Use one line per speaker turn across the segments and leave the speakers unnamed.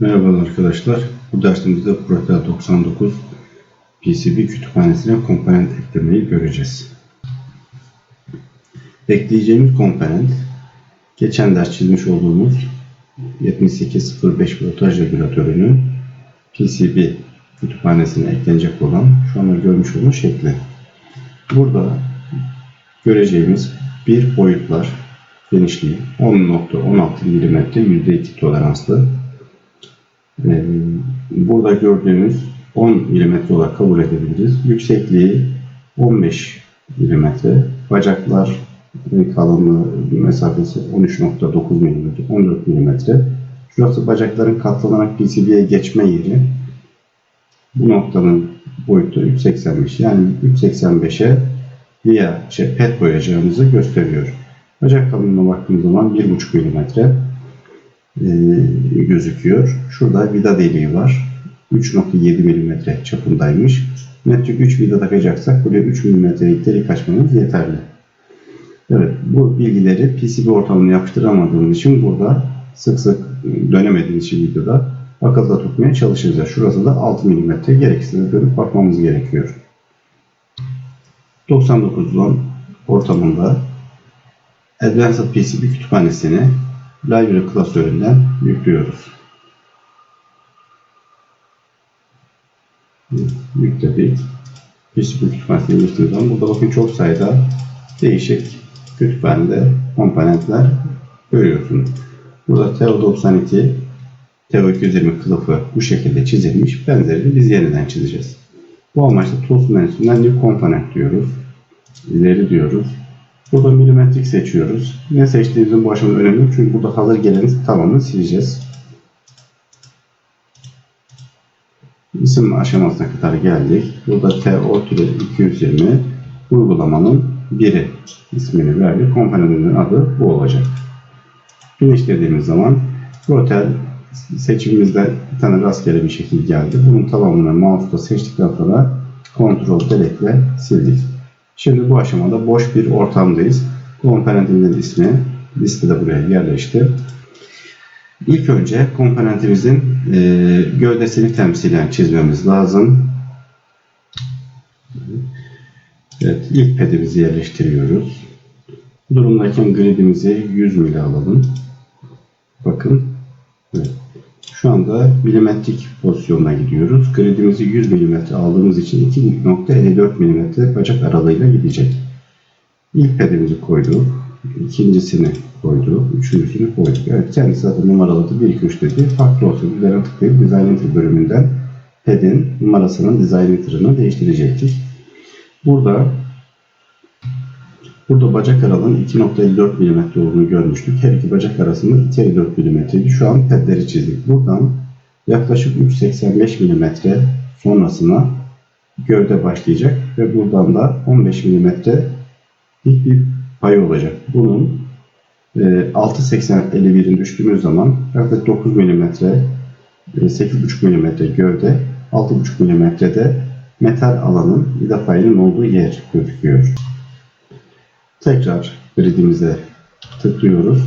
Merhaba arkadaşlar. Bu dersimizde Protel 99 PCB kütüphanesine komponent eklemeyi göreceğiz. Ekleyeceğimiz komponent geçen ders çizmiş olduğumuz 7805 voltaj regülatörünün PCB kütüphanesine eklenecek olan şu anda görmüş olduğunuz şekli. Burada göreceğimiz bir boyutlar genişliği 10.16 mm %2 toleranslı ee, Burada gördüğümüz 10 mm olarak kabul edebiliriz. Yüksekliği 15 mm. Bacaklar kalınlığı mesafesi 13.9 mm, 14 mm. Şurası bacakların katlanarak PCB'ye geçme yeri. Bu noktanın boyutu 3.85. Yani 3.85'e via şey, pet boyayacağımızı gösteriyor. Bacak kalınlığına baktığımız zaman 1.5 mm e, gözüküyor. Şurada vida deliği var. 3.7 mm çapındaymış. Metrik 3 vida takacaksak buraya 3 mm'lik delik açmamız yeterli. Evet bu bilgileri PCB ortamına yapıştıramadığımız için burada sık sık dönemediğimiz için videoda akılda tutmaya çalışacağız. Şurası da 6 mm gerekirse dönüp bakmamız gerekiyor. 99'dan ortamında Advanced PCB kütüphanesini Library klasöründen yüklüyoruz. Yükledik. PCB geçtiğimiz zaman burada bakın çok sayıda değişik kütüphanede komponentler görüyorsunuz. Burada TO92 TO220 kılıfı bu şekilde çizilmiş. Benzerini biz yeniden çizeceğiz. Bu amaçla Tools menüsünden New Component diyoruz. İleri diyoruz. Burada milimetrik seçiyoruz. Ne seçtiğimizin bu aşamada önemli çünkü burada hazır geleni tamamını sileceğiz. İsim aşamasına kadar geldik. Burada TO-220 uygulamanın biri ismini verdik. Komponentinin adı bu olacak. Finish dediğimiz zaman Rotel seçimimizde bir tane rastgele bir şekil geldi. Bunun tamamını mouse'da seçtikten sonra Ctrl Delete'le sildik. Şimdi bu aşamada boş bir ortamdayız. Komponentimizin ismi listede buraya yerleşti. İlk önce komponentimizin e, gövdesini temsilen çizmemiz lazım. Evet, ilk pedimizi yerleştiriyoruz. Bu durumdayken gridimizi 100 mili alalım. Bakın. Evet. Şu anda milimetrik pozisyonuna gidiyoruz. Gridimizi 100 mm aldığımız için 2.54 mm bacak aralığıyla gidecek. İlk pedimizi koyduk. ikincisini koyduk. Üçüncüsünü koyduk. Evet kendisi zaten numaralı 1, 2, 3 dedi. Farklı olsun. Üzerine tıklayıp Design Enter bölümünden pedin numarasının Design Enter'ını değiştirecektik. Burada Burada bacak aralığının 2.54 mm olduğunu görmüştük. Her iki bacak arasında 2.54 mm'ydi. Şu an pedleri çizdik. Buradan yaklaşık 3.85 mm sonrasına gövde başlayacak ve buradan da 15 mm dik bir pay olacak. Bunun 6.80-51'in düştüğümüz zaman yaklaşık 9 mm 8.5 mm gövde 6.5 mm'de metal alanın vida payının olduğu yer gözüküyor. Tekrar gridimize tıklıyoruz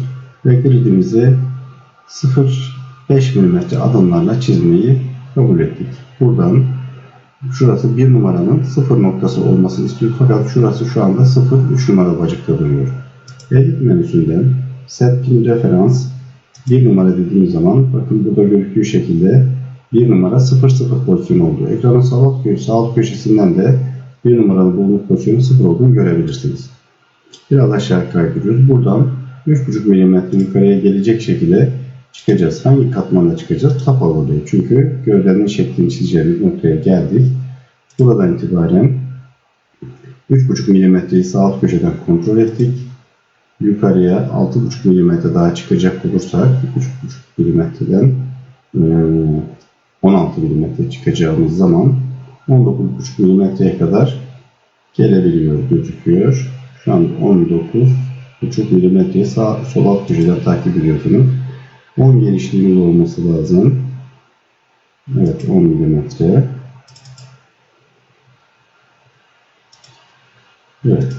ve gridimizi 0.5 mm adımlarla çizmeyi kabul ettik. Buradan şurası bir numaranın sıfır noktası olmasını istiyor fakat şurası şu anda 0.3 numara bacakta duruyor. Edit menüsünden Set Pin Referans bir numara dediğimiz zaman bakın burada görüldüğü şekilde bir numara 00 pozisyon oldu. Ekranın sağ alt, köşesinden de bir numaranın bulunduğu pozisyonu 0 olduğunu görebilirsiniz. Biraz aşağı kaydırıyoruz. Buradan 3,5 mm yukarıya gelecek şekilde çıkacağız. Hangi katmanda çıkacağız? Tap overlay. Çünkü gövdenin şeklini çizeceğimiz noktaya geldik. Buradan itibaren 3,5 mm'yi sağ alt köşeden kontrol ettik. Yukarıya 6,5 mm daha çıkacak olursak 3,5 mm'den 16 mm çıkacağımız zaman 19,5 mm'ye kadar gelebiliyor gözüküyor. Şu an 19,5 mm sağ sol alt köşeden takip ediyorsunuz. 10 genişliğimiz olması lazım. Evet 10 mm. Evet.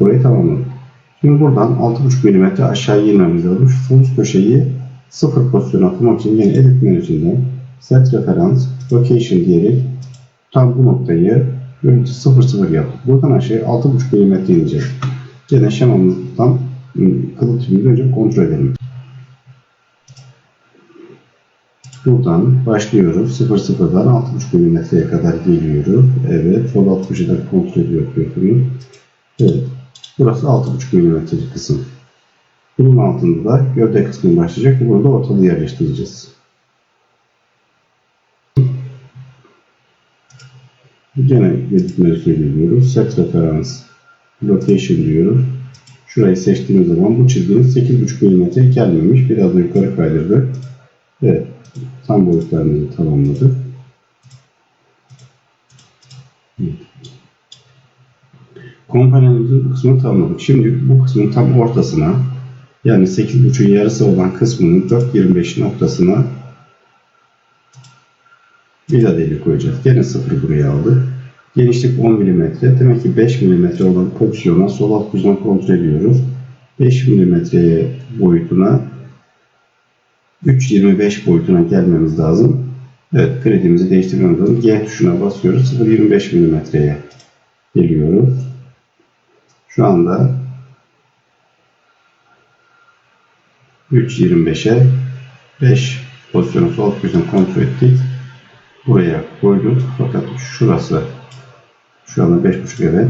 Burayı tamamladık. Şimdi buradan 6,5 mm aşağı inmemiz lazım. Şu sol köşeyi sıfır pozisyonu atmak için yine edit menüsünden set referans location diyerek tam bu noktayı görüntü 00 yaptık. Buradan aşağıya 6.5 mm inecek. Yine şemamızdan ıı, kılıf tipini önce kontrol edelim. Buradan başlıyoruz. 00'dan 6.5 mm'ye kadar geliyoruz. Evet. Sol alt köşeden kontrol ediyor yapıyorsunuz. Evet. Burası 6.5 mm'lik kısım. Bunun altında da gövde kısmı başlayacak. Bunu da ortalığı yerleştireceğiz. Gene menüsüne geliyoruz. Set referans location diyoruz. Şurayı seçtiğimiz zaman bu çizginin 8.5 mm'ye gelmemiş. Biraz da yukarı kaydırdık. Evet. Tam boyutlarını tamamladık. Komponentimizin bu kısmını tamamladık. Şimdi bu kısmın tam ortasına yani 8.5'ün yarısı olan kısmının 4.25 noktasına vida deliği koyacağız. Gene 0 buraya aldık. Genişlik 10 mm. Demek ki 5 mm olan pozisyona sol alt köşeden kontrol ediyoruz. 5 mm boyutuna 3.25 boyutuna gelmemiz lazım. Evet kredimizi değiştirmemiz lazım. G tuşuna basıyoruz. 0.25 mm'ye geliyoruz. Şu anda 3.25'e 5 pozisyonu sol köşeden kontrol ettik. Buraya koyduk. Fakat şurası şu anda 5.5 evet.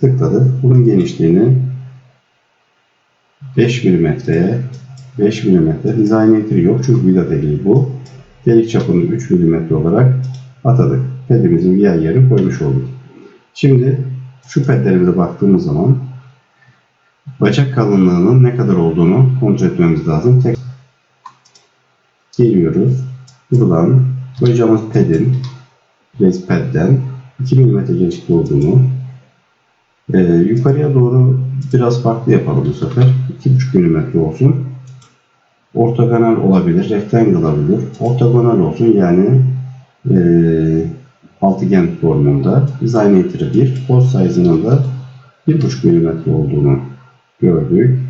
Tıkladık. Bunun genişliğini 5 mm'ye 5 mm dizaynetri yok çünkü vida deliği bu. Delik çapını 3 mm olarak atadık. Pedimizin diğer yerini koymuş olduk. Şimdi şu pedlerimize baktığımız zaman bacak kalınlığının ne kadar olduğunu kontrol etmemiz lazım. Tek geliyoruz. Buradan koyacağımız pedin base pad'den 2 mm genişlikte olduğunu e, yukarıya doğru biraz farklı yapalım bu sefer. 2,5 mm olsun ortogonal olabilir, rectangle olabilir. Ortogonal olsun yani e, altıgen formunda. Designator 1, post size'ının da 1.5 mm olduğunu gördük.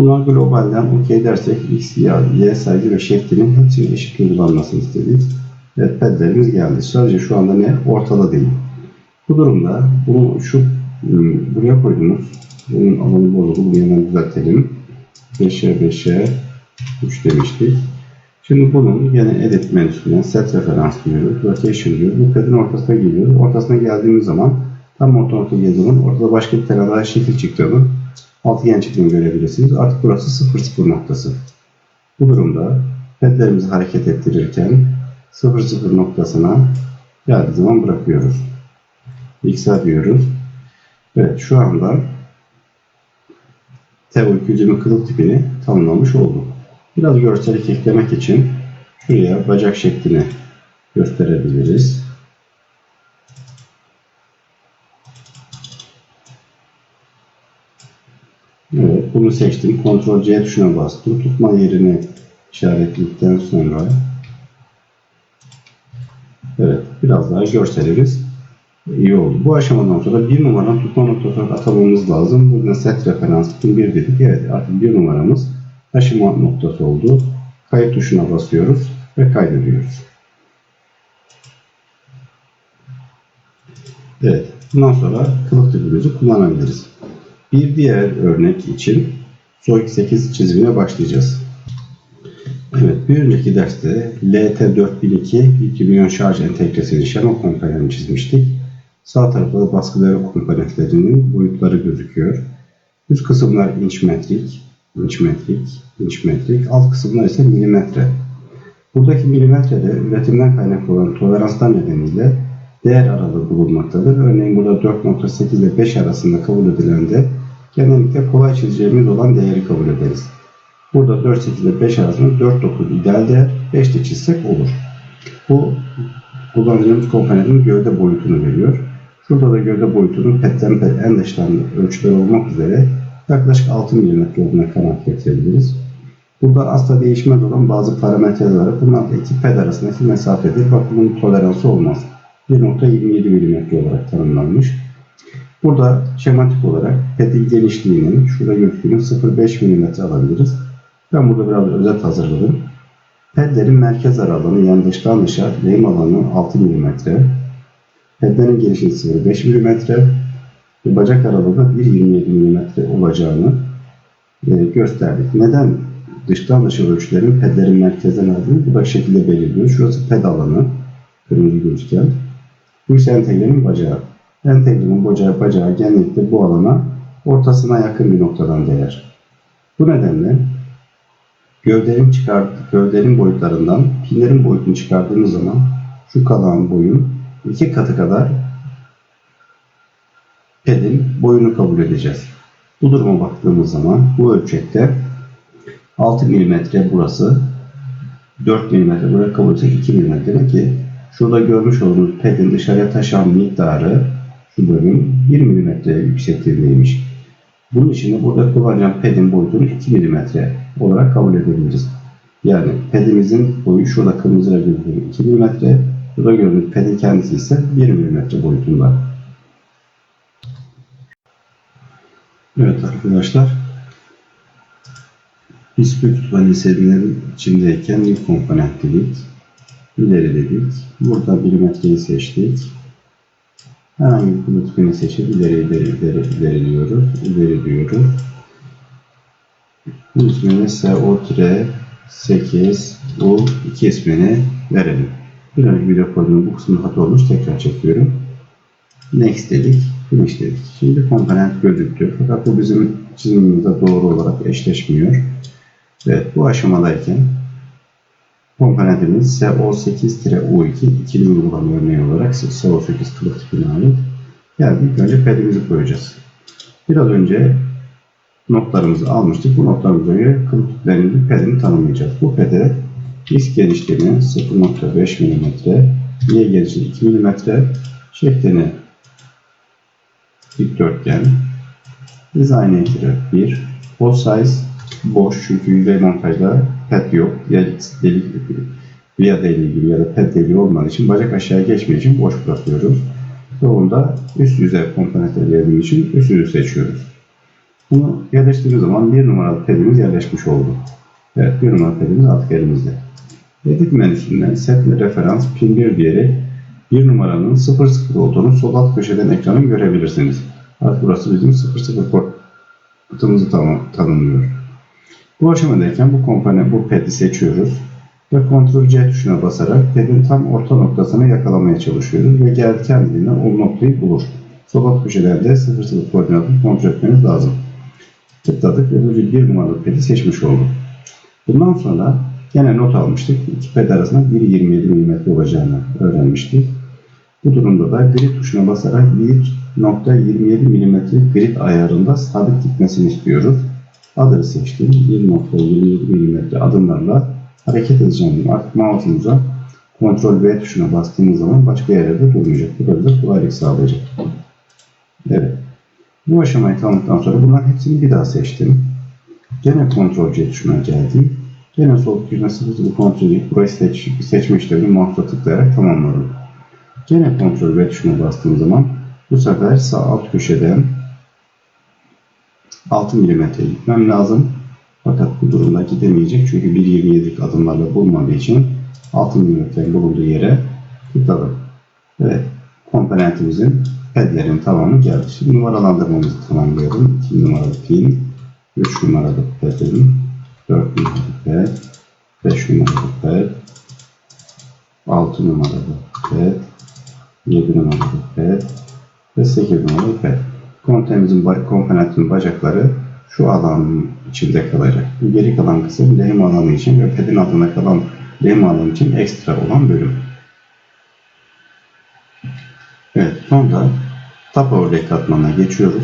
Buna globalden OK dersek X, Y, Y sayı ve şeklinin hepsini eşit uygulanmasını istedik. Evet pedlerimiz geldi. Sadece şu anda ne? Ortada değil. Bu durumda bunu şu ıı, buraya koydunuz. Bunun alanı bozuldu. Bunu hemen düzeltelim. 5'e 5'e 3 demiştik. Şimdi bunun yine edit menüsünden set referans diyoruz. Location diyoruz. Bu pedin ortasına geliyoruz. Ortasına geldiğimiz zaman tam orta nokta geldiği zaman ortada başka bir tane daha şekil çıktığını altıgen çıktığını görebilirsiniz. Artık burası 0 0 noktası. Bu durumda pedlerimizi hareket ettirirken 0 0 noktasına geldiği zaman bırakıyoruz. X'e diyoruz. Evet şu anda Teo 220 kılıf tipini tamamlamış olduk. Biraz görsellik eklemek için şuraya bacak şeklini gösterebiliriz. Evet, bunu seçtim. Ctrl C tuşuna bastım. Tutma yerini işaretledikten sonra Evet, biraz daha görselimiz iyi oldu. Bu aşamadan sonra bir numaranın tutma noktası atamamız lazım. Burada set referans 1 dedik. Evet, artık bir numaramız taşıma noktası oldu. Kayıt tuşuna basıyoruz ve kaydediyoruz. Evet, bundan sonra kılıf tipimizi kullanabiliriz. Bir diğer örnek için SOIC 8 çizimine başlayacağız. Evet, bir önceki derste LT4002 litiyum şarj entegreseli şema komponentini çizmiştik. Sağ tarafta da baskıları komponentlerinin boyutları gözüküyor. Üst kısımlar inç metrik, inç metrik, inç metrik. Alt kısımlar ise milimetre. Buradaki milimetrede üretimden kaynaklı olan toleranslar nedeniyle değer aralığı bulunmaktadır. Örneğin burada 4.8 ile 5 arasında kabul edilen de genellikle kolay çizeceğimiz olan değeri kabul ederiz. Burada 4.8 ile 5 arasında 4.9 ideal değer, 5 de çizsek olur. Bu kullanacağımız komponentin gövde boyutunu veriyor. Şurada da gövde boyutunun petten pet en dıştan ölçüleri olmak üzere yaklaşık 6 mm olduğuna kanaat getirebiliriz. Burada asla değişmez olan bazı parametreler. Bunlar da iki ped arasındaki mesafedir. Bak bunun toleransı olmaz. 1.27 mm olarak tanımlanmış. Burada şematik olarak pedin genişliğinin şurada gözüktüğünün 0.5 mm alabiliriz. Ben burada biraz özet hazırladım. Pedlerin merkez aralığını yani dıştan dışa lehim alanı 6 mm. Pedlerin gelişim sınırı 5 mm ve bacak aralığı da 1.27 mm olacağını e, gösterdik. Neden dıştan dışa ölçülerin pedlerin merkezden aldığını bu da şekilde belirliyor. Şurası ped alanı, kırmızı gözüken. Bu ise entegrenin bacağı. Entegrenin bacağı, bacağı genellikle bu alana ortasına yakın bir noktadan değer. Bu nedenle gövdenin, çıkar, gövdenin boyutlarından pinlerin boyutunu çıkardığımız zaman şu kalan boyun iki katı kadar pedin boyunu kabul edeceğiz. Bu duruma baktığımız zaman bu ölçekte 6 mm burası 4 mm buraya kabul etsek 2 mm ki şurada görmüş olduğunuz pedin dışarıya taşan miktarı şu bölüm 1 mm yüksekliğindeymiş. Bunun için burada kullanacağım pedin boyutunu 2 mm olarak kabul edebiliriz. Yani pedimizin boyu şurada kırmızıyla gördüğünüz 2 mm, burada gördüğünüz pedin kendisi ise 1 mm boyutunda. Evet arkadaşlar, biz büyük kütüphane serilerin içindeyken ilk komponent dedik, ileri dedik. Burada milimetreyi seçtik. Herhangi bir kütüphane seçip ileri ileri ileri ileri diyoruz. İleri diyoruz. Bu ismini SO-8 U2 ismini verelim. Bir önceki video kodunun bu kısmında hata olmuş. Tekrar çekiyorum. Next dedik. Finish dedik. Şimdi komponent gözüktü. Fakat bu bizim çizimimizde doğru olarak eşleşmiyor. Evet bu aşamadayken komponentimiz SO8-U2 ikili uygulama örneği olarak SO8 kılıf tipine ait. Geldik önce pedimizi koyacağız. Biraz önce notlarımızı almıştık. Bu notlarımıza göre kılıf tiplerinin pedini tanımlayacağız. Bu pede X genişliğini 0.5 mm, Y genişliği 2 mm, şeklini dikdörtgen, design ekleri 1, hole size boş çünkü yüzey montajda pet yok. Ya delik via deliği gibi ya da pet deliği olmadığı için bacak aşağıya geçmediği için boş bırakıyoruz. Onda üst yüzey komponentleri verdiği için üst yüzü seçiyoruz. Bunu yerleştirdiğimiz zaman bir numaralı pedimiz yerleşmiş oldu. Evet bir numaralı pedimiz artık elimizde. Edit menüsünden set referans pin 1 diyerek bir numaranın 00 olduğunu sol alt köşeden ekranı görebilirsiniz. Artık burası bizim 00 portumuzu tanımlıyor. Bu aşamadayken bu komponent, bu ped'i seçiyoruz ve Ctrl C tuşuna basarak pedin tam orta noktasını yakalamaya çalışıyoruz ve gel kendiliğinden o noktayı bulur. Sol alt köşeden de 00 koordinatını kontrol etmeniz lazım. Tıkladık ve böylece bir numaralı ped'i seçmiş olduk. Bundan sonra Gene not almıştık. İki ped arasında 1.27 mm olacağını öğrenmiştik. Bu durumda da grid tuşuna basarak 1.27 mm grid ayarında sabit gitmesini istiyoruz. Adını seçtim. 1.27 mm adımlarla hareket edeceğim. Artık mouse'umuza Ctrl V tuşuna bastığımız zaman başka yerlerde durmayacak. Bu da bize kolaylık sağlayacak. Evet. Bu aşamayı tamamladıktan sonra bunların hepsini bir daha seçtim. Gene Ctrl C tuşuna geldim. Gene sol sıfır sıfır kontrol edip burayı seç, seçme işlemini mouse'la tıklayarak tamamladım. Gene kontrol V tuşuna bastığım zaman bu sefer sağ alt köşeden 6 mm gitmem lazım. Fakat bu durumda gidemeyecek çünkü 1.27'lik adımlarla bulmadığı için 6 mm bulunduğu yere tıkladım. Evet, komponentimizin pedlerin tamamı geldi. Şimdi numaralandırmamızı tamamlıyorum. 2 numaralı pin, 3 numaralı pedlerin 4 numaralı ped, 5 numaralı ped, 6 numaralı ped, 7 numaralı ped ve 8 numaralı ped. Komponentimizin, komponentin bacakları şu alanın içinde kalacak. Geri kalan kısım lehim alanı için ve pedin altında kalan lehim alanı için ekstra olan bölüm. Evet, sonra tap örnek katmanına geçiyoruz.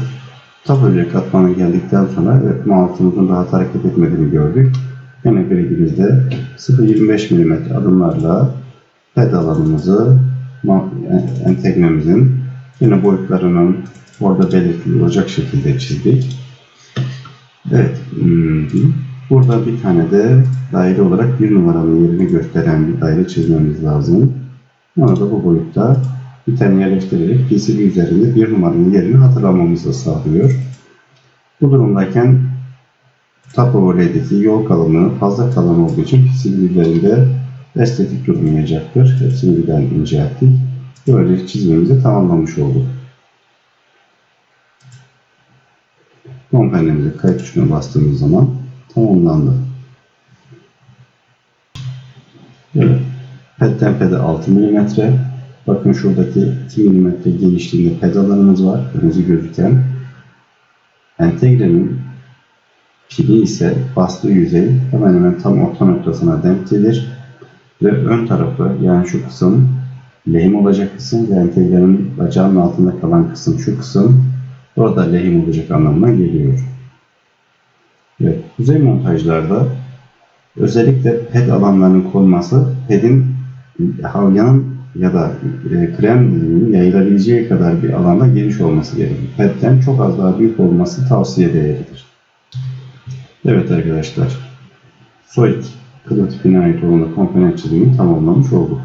Tab örnek katmanına geldikten sonra evet, mouse'umuzun rahat hareket etmediğini gördük. Yine gridimizde 0.25 mm adımlarla ped alanımızı entegremizin yine boyutlarının orada belirtili olacak şekilde çizdik. Evet. Burada bir tane de daire olarak bir numaranın yerini gösteren bir daire çizmemiz lazım. Onu da bu boyutta bir tane yerleştirerek PCB üzerinde bir numaranın yerini hatırlamamızı sağlıyor. Bu durumdayken Tapovole'deki yol kalınlığı fazla kalın olduğu için PCB üzerinde estetik durmayacaktır. Hepsini birden incelttik. Böylece çizimimizi tamamlamış olduk. Kompanemize kayıt tuşuna bastığımız zaman tamamlandı. Evet. Pedten pede 6 mm. Bakın şuradaki 2 mm genişliğinde pedalarımız var. Kırmızı gözüken. Entegrenin pili ise bastığı yüzey hemen hemen tam orta noktasına denk gelir. Ve ön tarafı yani şu kısım lehim olacak kısım ve entegrenin bacağının altında kalan kısım şu kısım burada lehim olacak anlamına geliyor. Evet, kuzey montajlarda özellikle ped alanlarının konması pedin havyanın ya da e, krem diliminin yayılabileceği kadar bir alanda geniş olması gerekir. Pedden çok az daha büyük olması tavsiye değeridir. Evet arkadaşlar, Soik kılı tipine ait olan komponent çizimini tamamlamış olduk.